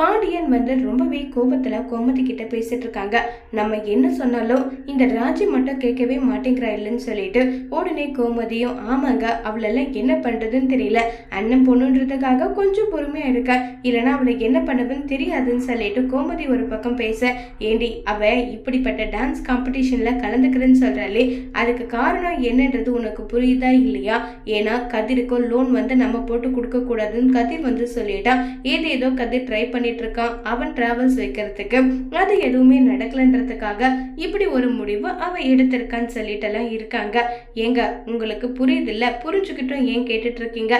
பாண்டியன் வந்து ரொம்பவே கோபத்துல கோமதி கிட்ட பேசிட்டு இருக்காங்க. நம்ம என்ன சொன்னாலும் இந்த ராஜி மட்டும் கேட்கவே மாட்டேங்கிறா இல்லைன்னு சொல்லிட்டு உடனே கோமதியும் ஆமாங்க அவளெல்லாம் என்ன பண்றதுன்னு தெரியல. அண்ணன் பொண்ணுன்றதுக்காக கொஞ்சம் பொறுமையா இருக்க. இல்லைன்னா அவளை என்ன பண்ணுதுன்னு தெரியாதுன்னு சொல்லிட்டு கோமதி ஒரு பக்கம் பேச ஏண்டி அவ இப்படிப்பட்ட டான்ஸ் காம்படிஷன்ல கலந்துக்கிறேன்னு சொல்றாளே. அதுக்கு காரணம் என்னன்றது உனக்கு புரியுதா இல்லையா? ஏன்னா கதிருக்கு லோன் வந்து நம்ம போட்டு கொடுக்க கூடாதுன்னு கதிர் வந்து சொல்லிட்டா. ஏதோ ஏதோ கதிர் ட்ரை பண்ணி பண்ணிட்டு இருக்கான் அவன் டிராவல்ஸ் வைக்கிறதுக்கு. அது எதுவுமே நடக்கலன்றதுக்காக இப்படி ஒரு முடிவு அவன் எடுத்திருக்கான்னு சொல்லிட்டு எல்லாம் இருக்காங்க. ஏங்க உங்களுக்கு புரியுதில்ல? புரிஞ்சுக்கிட்டும் ஏன் கேட்டுட்டு இருக்கீங்க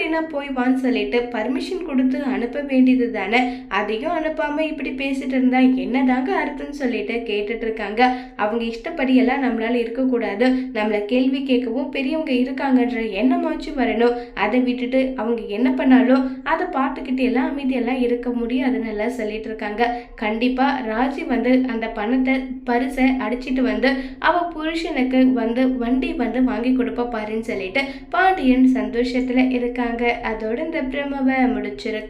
அப்படின்னா போய் வான்னு சொல்லிட்டு பர்மிஷன் கொடுத்து அனுப்ப வேண்டியது தானே அதையும் அனுப்பாம இப்படி பேசிட்டு இருந்தா என்னதாங்க அர்த்தம்னு சொல்லிட்டு கேட்டுட்டு இருக்காங்க. அவங்க இஷ்டப்படி எல்லாம் நம்மளால இருக்கக்கூடாது நம்மளை கேள்வி கேட்கவும் பெரியவங்க இருக்காங்கன்ற எண்ணமாச்சும் வரணும். அதை விட்டுட்டு அவங்க என்ன பண்ணாலும் அதை பார்த்துக்கிட்டு எல்லாம் அமைதியெல்லாம் இருக்க முடியாதுன்னு எல்லாம் சொல்லிட்டு இருக்காங்க. கண்டிப்பா ராஜி வந்து அந்த பணத்தை பரிசை அடிச்சிட்டு வந்து அவ புருஷனுக்கு வந்து வண்டி வந்து வாங்கி கொடுப்பா பாருன்னு சொல்லிட்டு பாண்டியன் சந்தோஷத்துல இருக்காங்க. அதோட இந்த பிரமவை முடிச்சிருக்கு